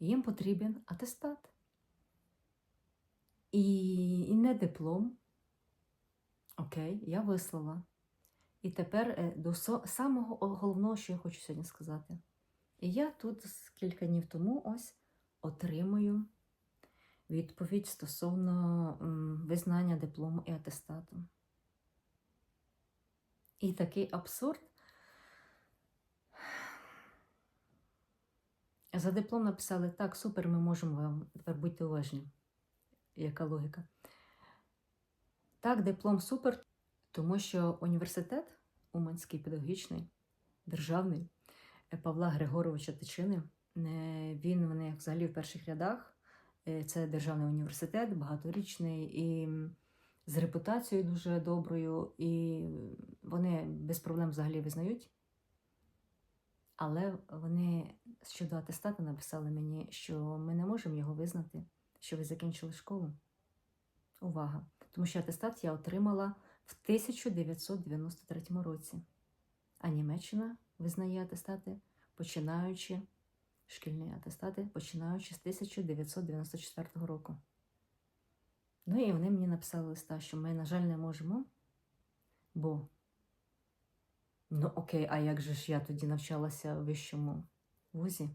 їм потрібен атестат. І, і не диплом. Окей, я вислала. І тепер е, до самого головного, що я хочу сьогодні сказати. І я тут кілька днів тому ось отримую відповідь стосовно визнання диплому і атестату. І такий абсурд. За диплом написали так, супер, ми можемо вам тепер будьте уважні. Яка логіка? Так, диплом супер, тому що університет Уманський педагогічний, державний е, Павла Григоровича Тичини. е, Він в взагалі в перших рядах. Е, Це державний університет, багаторічний і з репутацією дуже доброю, і вони без проблем взагалі визнають. Але вони щодо атестату написали мені, що ми не можемо його визнати, що ви закінчили школу. Увага! Тому що атестат я отримала в 1993 році. А Німеччина визнає атестати, починаючи шкільні атестати, починаючи з 1994 року. Ну і вони мені написали листа, що ми, на жаль, не можемо, бо ну окей, а як же ж я тоді навчалася в вищому вузі?